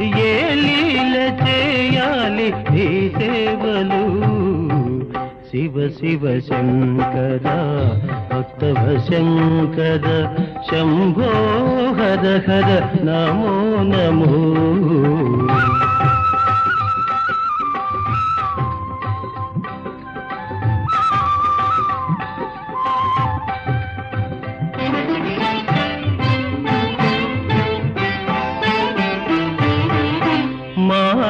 ఏ లీల చేయాలి ఈ సేవలు? శివ శివ శంకర భక్తవ శంకర శంభో హర హర నమో నమో.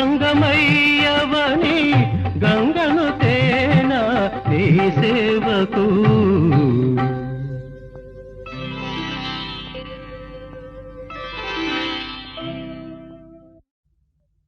గంగమయ్యవని గంగను తేన నీ సేవకు?